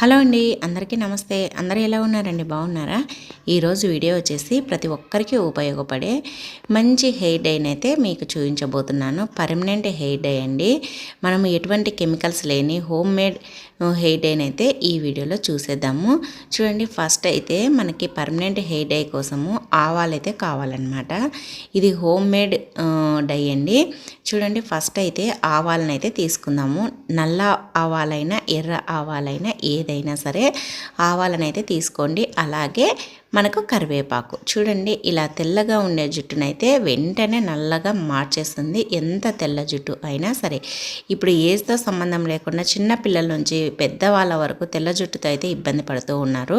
Hello అండి అందరికీ నమస్తే. అందరూ ఎలా ఉన్నారండి? బాగున్నారా? ఈరోజు వీడియో వచ్చేసి ప్రతి ఒక్కరికి ఉపయోగపడే మంచి హెయిర్ డైని అయితే మీకు చూపించబోతున్నాను. పర్మనెంట్ హెయిర్ డై అండి. మనం ఎటువంటి కెమికల్స్ లేని హోమ్ మేడ్ హెయిర్ డైని అయితే ఈ వీడియోలో చూసేద్దాము. చూడండి ఫస్ట్ అయితే మనకి పర్మనెంట్ హెయిర్ డై కోసము ఆవాలు అయితే కావాలన్నమాట. ఇది హోమ్ మేడ్ డై అండి. చూడండి ఫస్ట్ అయితే ఆవాలను అయితే తీసుకుందాము. నల్ల ఆవాలైనా ఎర్ర ఆవాలైనా ఏదైనా సరే ఆవాలను అయితే తీసుకోండి. అలాగే మనకు కరివేపాకు. చూడండి ఇలా తెల్లగా ఉండే జుట్టునైతే వెంటనే నల్లగా మార్చేస్తుంది. ఎంత తెల్ల జుట్టు అయినా సరే. ఇప్పుడు ఏజ్తో సంబంధం లేకుండా చిన్న పిల్లల నుంచి పెద్దవాళ్ళ వరకు తెల్ల జుట్టుతో అయితే ఇబ్బంది పడుతూ ఉన్నారు.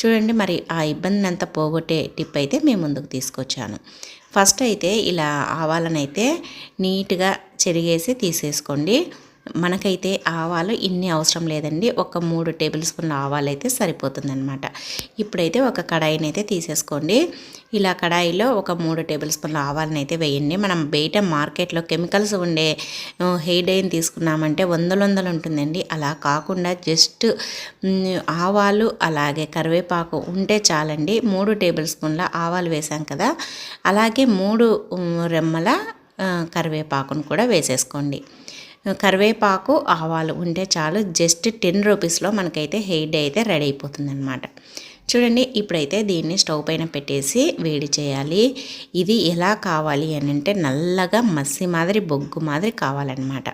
చూడండి మరి ఆ ఇబ్బందిని అంతా పోగొట్టే టిప్ అయితే మేము ముందుకు తీసుకొచ్చాను. ఫస్ట్ అయితే ఇలా ఆవాలనైతే నీట్గా చెరిగేసి తీసేసుకోండి. మనకైతే ఆవాలు ఇన్ని అవసరం లేదండి. ఒక మూడు టేబుల్ స్పూన్ల ఆవాలు అయితే సరిపోతుందనమాట ఇప్పుడైతే ఒక కడాయిని అయితే తీసేసుకోండి. ఇలా కడాయిలో ఒక మూడు టేబుల్ స్పూన్ల ఆవాలను అయితే వేయండి. మనం బయట మార్కెట్లో కెమికల్స్ ఉండే హెయిర్ డైని తీసుకున్నామంటే వందలు వందలు ఉంటుందండి. అలా కాకుండా జస్ట్ ఆవాలు అలాగే కరివేపాకు ఉంటే చాలండి. మూడు టేబుల్ స్పూన్ల ఆవాలు వేసాం కదా. అలాగే మూడు రెమ్మల కరివేపాకును కూడా వేసేసుకోండి. కరివేపాకు ఆవాలు ఉంటే చాలు. జస్ట్ టెన్ రూపీస్లో మనకైతే హెయిర్ డే అయితే రెడీ అయిపోతుంది అనమాట చూడండి ఇప్పుడైతే దీన్ని స్టవ్ పైన పెట్టేసి వేడి చేయాలి. ఇది ఎలా కావాలి అని అంటే నల్లగా మసి మాదిరి బొగ్గు మాదిరి కావాలన్నమాట.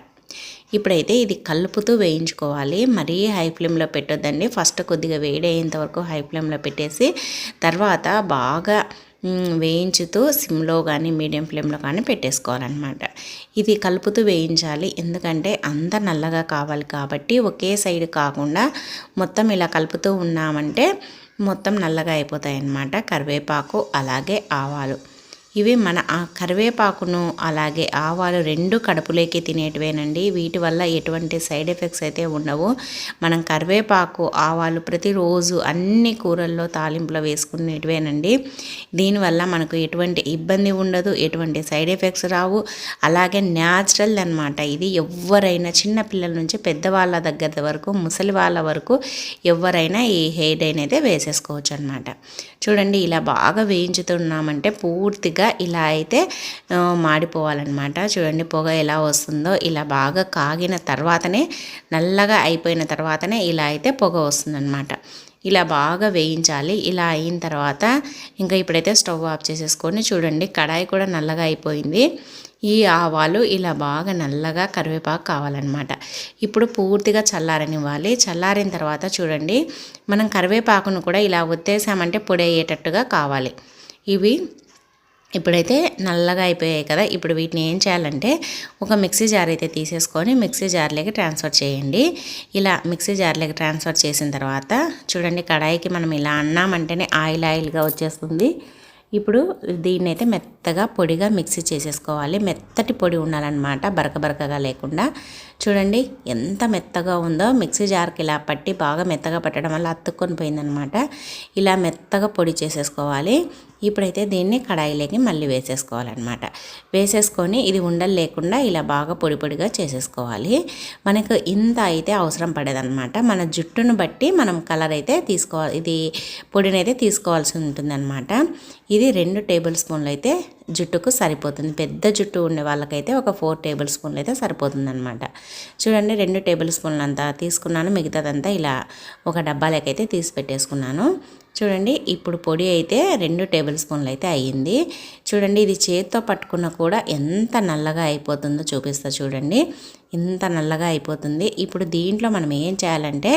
ఇప్పుడైతే ఇది కలుపుతూ వేయించుకోవాలి. మరీ హై ఫ్లేమ్లో పెట్టొద్దండి. ఫస్ట్ కొద్దిగా వేడి అయ్యేంత వరకు హై ఫ్లేమ్లో పెట్టేసి తర్వాత బాగా వేయించుతూ సిమ్లో కానీ మీడియం ఫ్లేమ్లో కానీ పెట్టేసుకోవాలన్నమాట. ఇది కలుపుతూ వేయించాలి. ఎందుకంటే అంత నల్లగా కావాలి కాబట్టి ఒకే సైడ్ కాకుండా మొత్తం ఇలా కలుపుతూ ఉన్నామంటే మొత్తం నల్లగా అయిపోతాయి అన్నమాట కరివేపాకు అలాగే ఆవాలు. ఇవి మన ఆ కరివేపాకును అలాగే ఆవాలు రెండు కడుపులోకి తినేటివేనండి. వీటి వల్ల ఎటువంటి సైడ్ ఎఫెక్ట్స్ అయితే ఉండవు. మనం కరివేపాకు ఆవాలు ప్రతిరోజు అన్ని కూరల్లో తాలింపులో వేసుకునేటివేనండి. దీనివల్ల మనకు ఎటువంటి ఇబ్బంది ఉండదు ఎటువంటి సైడ్ ఎఫెక్ట్స్ రావు. అలాగే న్యాచురల్ అనమాట ఇది. ఎవరైనా చిన్న పిల్లల నుంచి పెద్దవాళ్ళ దగ్గర వరకు ముసలి వాళ్ళ వరకు ఎవరైనా ఈ హెయిర్ డైన్ అయితే వేసేసుకోవచ్చు అనమాట చూడండి ఇలా బాగా వేయించుతున్నామంటే పూర్తిగా ఇలా అయితే మాడిపోవాలన్నమాట. చూడండి పొగ ఎలా వస్తుందో. ఇలా బాగా కాగిన తర్వాతనే నల్లగా అయిపోయిన తర్వాతనే ఇలా అయితే పొగ వస్తుందన్నమాట. ఇలా బాగా వేయించాలి. ఇలా అయిన తర్వాత ఇంకా ఇప్పుడైతే స్టవ్ ఆఫ్ చేసేసుకొని చూడండి కడాయి కూడా నల్లగా అయిపోయింది. ఈ ఆవాలు ఇలా బాగా నల్లగా కరివేపాకు కావాలన్నమాట. ఇప్పుడు పూర్తిగా చల్లారనివ్వాలి. చల్లారిన తర్వాత చూడండి మనం కరివేపాకును కూడా ఇలా ఒత్తేసామంటే పొడి అయ్యేటట్టుగా కావాలి. ఇవి ఇప్పుడైతే నల్లగా అయిపోయాయి కదా ఇప్పుడు వీటిని ఏం చేయాలంటే ఒక మిక్సీ జార్ అయితే తీసేసుకొని మిక్సీ జార్లోకి ట్రాన్స్ఫర్ చేయండి. ఇలా మిక్సీ జార్లోకి ట్రాన్స్ఫర్ చేసిన తర్వాత చూడండి కడాయికి మనం ఇలా అన్నామంటేనే ఆయిల్ ఆయిల్గా వచ్చేస్తుంది. ఇప్పుడు దీన్ని అయితే మెత్తగా పొడిగా మిక్సీ చేసేసుకోవాలి. మెత్తటి పొడి ఉండాలన్నమాట బరక బరకగా లేకుండా. చూడండి ఎంత మెత్తగా ఉందో. మిక్సీ జార్కి ఇలా పట్టి బాగా మెత్తగా పట్టడం వల్ల అతుక్కొని పోయిందనమాట ఇలా మెత్తగా పొడి చేసేసుకోవాలి. ఇప్పుడైతే దీన్ని కడాయిలోకి మళ్ళీ వేసేసుకోవాలన్నమాట. వేసేసుకొని ఇది ఉండలు లేకుండా ఇలా బాగా పొడి పొడిగా చేసేసుకోవాలి. మనకు ఇంత అయితే అవసరం పడేదన్నమాట. మన జుట్టును బట్టి మనం కలర్ అయితే తీసుకోవాలి. ఇది పొడిని అయితే తీసుకోవాల్సి ఉంటుందన్నమాట. ఇది రెండు టేబుల్ స్పూన్లు అయితే జుట్టుకు సరిపోతుంది. పెద్ద జుట్టు ఉండే వాళ్ళకైతే ఒక ఫోర్ టేబుల్ స్పూన్లు అయితే సరిపోతుంది అనమాట చూడండి రెండు టేబుల్ స్పూన్లు అంతా తీసుకున్నాను. మిగతాదంతా ఇలా ఒక డబ్బాలకైతే తీసి పెట్టేసుకున్నాను. చూడండి ఇప్పుడు పొడి అయితే రెండు టేబుల్ స్పూన్లు అయితే అయ్యింది. చూడండి ఇది చేత్తో పట్టుకున్న కూడా ఎంత నల్లగా అయిపోతుందో చూపిస్తా చూడండి. ఇంత నల్లగా అయిపోతుంది. ఇప్పుడు దీంట్లో మనం ఏం చేయాలంటే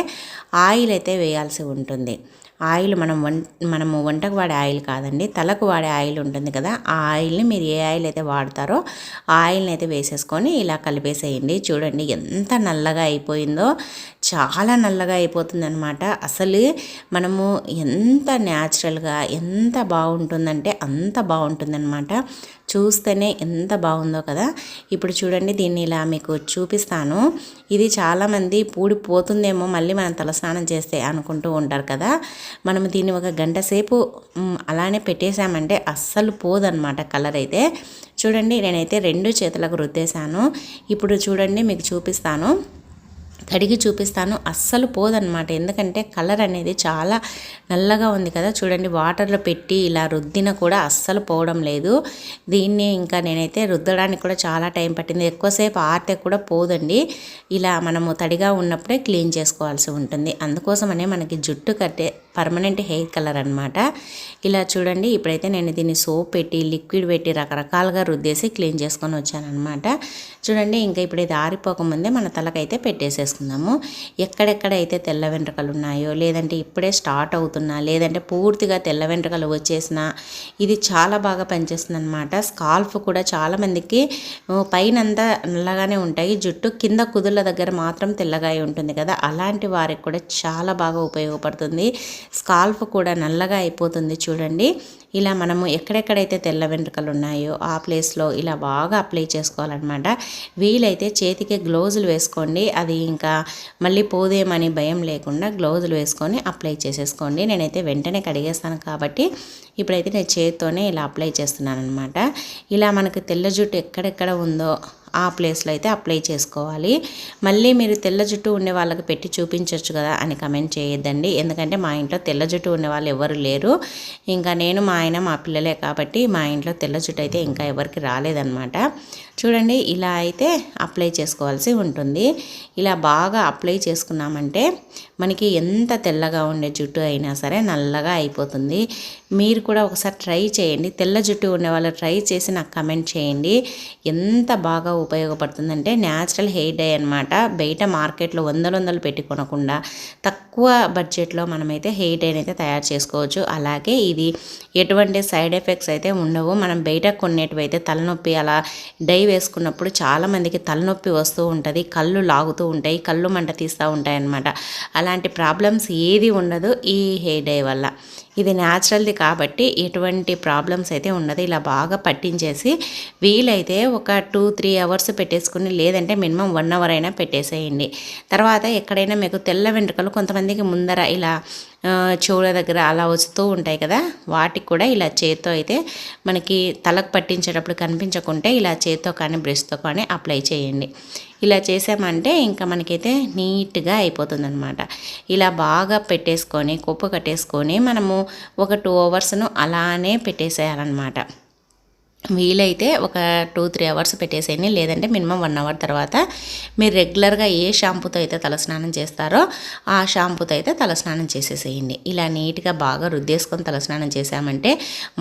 ఆయిల్ అయితే వేయాల్సి ఉంటుంది. ఆయిల్ మనం వం మనము వంటకు వాడే ఆయిల్ కాదండి తలకు వాడే ఆయిల్ ఉంటుంది కదా ఆ ఆయిల్ని మీరు ఏ ఆయిల్ అయితే వాడతారో ఆ ఆయిల్ని అయితే వేసేసుకొని ఇలా కలిపేసేయండి. చూడండి ఎంత నల్లగా అయిపోయిందో చాలా నల్లగా అయిపోతుంది అనమాట అసలు మనము ఎంత న్యాచురల్గా ఎంత బాగుంటుందంటే అంత బాగుంటుందన్నమాట. చూస్తేనే ఎంత బాగుందో కదా. ఇప్పుడు చూడండి దీన్ని ఇలా మీకు చూపిస్తాను. ఇది చాలామంది పూడిపోతుందేమో మళ్ళీ మనం తలస్నానం చేస్తే అనుకుంటూ ఉంటారు కదా. మనం దీన్ని ఒక గంట సేపు అలానే పెట్టేశామంటే అస్సలు పోదన్నమాట కలర్ అయితే. చూడండి నేనైతే రెండు చేతులకు రుద్దేశాను. ఇప్పుడు చూడండి మీకు చూపిస్తాను. కడిగి చూపిస్తాను. అస్సలు పోదనమాట ఎందుకంటే కలర్ అనేది చాలా నల్లగా ఉంది కదా. చూడండి వాటర్లో పెట్టి ఇలా రుద్దిన కూడా అస్సలు పోవడం లేదు. దీన్ని ఇంకా నేనైతే రుద్దడానికి కూడా చాలా టైం పట్టింది. ఎక్కువసేపు ఆరితే కూడా పోదండి. ఇలా మనము తడిగా ఉన్నప్పుడే క్లీన్ చేసుకోవాల్సి ఉంటుంది. అందుకోసమనే మనకి జుట్టు కట్టే పర్మనెంట్ హెయిర్ కలర్ అనమాట ఇలా చూడండి ఇప్పుడైతే నేను దీన్ని సోప్ పెట్టి లిక్విడ్ పెట్టి రకరకాలుగా రుద్దేసి క్లీన్ చేసుకొని వచ్చానమాట చూడండి ఇంకా ఇప్పుడు ఇది ఆరిపోకముందే మన తలకైతే పెట్టేసేసుకుందాము. ఎక్కడెక్కడైతే తెల్ల వెంట్రుకలు ఉన్నాయో లేదంటే ఇప్పుడే స్టార్ట్ అవుతున్నా లేదంటే పూర్తిగా తెల్ల వెంట్రుకలు వచ్చేసినా ఇది చాలా బాగా పనిచేస్తుంది అనమాట స్కాల్ఫ్ కూడా చాలామందికి పైన అంతా నల్లగానే ఉంటాయి. జుట్టు కింద కుదుళ్ళ దగ్గర మాత్రం తెల్లగా ఉంటుంది కదా అలాంటి వారికి కూడా చాలా బాగా ఉపయోగపడుతుంది. స్కాల్ఫ్ కూడా నల్లగా అయిపోతుంది చూడండి. ఇలా మనము ఎక్కడెక్కడైతే తెల్ల వెంట్రుకలు ఉన్నాయో ఆ ప్లేస్లో ఇలా బాగా అప్లై చేసుకోవాలన్నమాట. వీలైతే చేతికి గ్లౌజులు వేసుకోండి. అది ఇంకా మళ్ళీ పోదేమని భయం లేకుండా గ్లౌజులు వేసుకొని అప్లై చేసేసుకోండి. నేనైతే వెంటనే కడిగేస్తాను కాబట్టి ఇప్పుడైతే నేను చేతితోనే ఇలా అప్లై చేస్తున్నాను అనమాట ఇలా మనకు తెల్ల జుట్టు ఎక్కడెక్కడ ఉందో ఆ ప్లేస్లో అయితే అప్లై చేసుకోవాలి. మళ్ళీ మీరు తెల్ల జుట్టు ఉండే వాళ్ళకి పెట్టి చూపించవచ్చు కదా అని కమెంట్ చేయొద్దండి. ఎందుకంటే మా ఇంట్లో తెల్ల జుట్టు ఉండే వాళ్ళు ఎవరు లేరు. ఇంకా నేను మా ఆయన మా పిల్లలే కాబట్టి మా ఇంట్లో తెల్ల జుట్టు అయితే ఇంకా ఎవరికి రాలేదన్నమాట. చూడండి ఇలా అయితే అప్లై చేసుకోవాల్సి ఉంటుంది. ఇలా బాగా అప్లై చేసుకున్నామంటే మనకి ఎంత తెల్లగా ఉండే జుట్టు అయినా సరే నల్లగా అయిపోతుంది. మీరు కూడా ఒకసారి ట్రై చేయండి. తెల్ల జుట్టు ఉండే వాళ్ళు ట్రై చేసి నాకు కమెంట్ చేయండి. ఎంత బాగా ఉపయోగపడుతుందంటే న్యాచురల్ హెయిర్ డై అనమాట బయట మార్కెట్లో వందలు వందలు పెట్టి కొనకుండా తక్కువ తక్కువ బడ్జెట్లో మనమైతే హెయిర్ డైన్ అయితే తయారు చేసుకోవచ్చు. అలాగే ఇది ఎటువంటి సైడ్ ఎఫెక్ట్స్ అయితే ఉండవు. మనం బయట కొనేటివి అయితే తలనొప్పి అలా డై వేసుకున్నప్పుడు చాలామందికి తలనొప్పి వస్తూ ఉంటుంది కళ్ళు లాగుతూ ఉంటాయి కళ్ళు మంట తీస్తూ ఉంటాయి అన్నమాట అలాంటి ప్రాబ్లమ్స్ ఏది ఉండదు ఈ హెయిర్ డై వల్ల. ఇది న్యాచురల్ది కాబట్టి ఎటువంటి ప్రాబ్లమ్స్ అయితే ఉండదు. ఇలా బాగా పట్టించేసి వీలైతే ఒక టూ త్రీ అవర్స్ పెట్టేసుకుని లేదంటే మినిమం వన్ అవర్ అయినా పెట్టేసేయండి. తర్వాత ఎక్కడైనా మీకు తెల్ల వెంట్రుకలు కొంతమందికి ముందర ఇలా చెవుల దగ్గర అలా వస్తూ ఉంటాయి కదా వాటికి కూడా ఇలా చేత్తో అయితే మనకి తలకు పట్టించేటప్పుడు కనిపించకుంటే ఇలా చేత్తో కానీ బ్రష్తో కానీ అప్లై చేయండి. ఇలా చేసామంటే ఇంకా మనకైతే నీట్గా అయిపోతుంది అనమాట ఇలా బాగా పెట్టేసుకొని కుప్ప కట్టేసుకొని మనము ఒక టూ అవర్స్ను అలానే పెట్టేసేయాలన్నమాట. వీలైతే ఒక టూ త్రీ అవర్స్ పెట్టేసేయండి. లేదంటే మినిమం వన్ అవర్ తర్వాత మీరు రెగ్యులర్గా ఏ షాంపూతో అయితే తలస్నానం చేస్తారో ఆ షాంపూతో అయితే తలస్నానం చేసేసేయండి. ఇలా నీట్గా బాగా రుద్దేసుకొని తలస్నానం చేసామంటే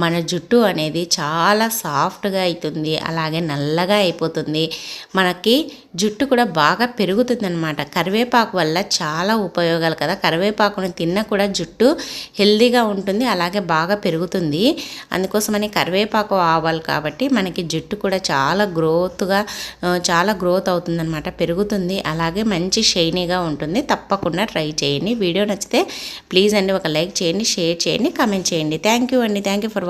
మన జుట్టు అనేది చాలా సాఫ్ట్గా అవుతుంది అలాగే నల్లగా అయిపోతుంది. మనకి జుట్టు కూడా బాగా పెరుగుతుందనమాట కరివేపాకు వల్ల చాలా ఉపయోగాలు కదా. కరివేపాకుని తిన్నా కూడా జుట్టు హెల్దీగా ఉంటుంది అలాగే బాగా పెరుగుతుంది. అందుకోసమని కరివేపాకు ఆవాలు కాబట్టి మనకి జుట్టు కూడా చాలా గ్రోత్గా చాలా గ్రోత్ అవుతుందన్నమాట పెరుగుతుంది. అలాగే మంచి షైనీగా ఉంటుంది. తప్పకుండా ట్రై చేయండి. వీడియో నచ్చితే ప్లీజ్ అండి ఒక లైక్ చేయండి షేర్ చేయండి కామెంట్ చేయండి. థ్యాంక్ యూ అండి. Thank you for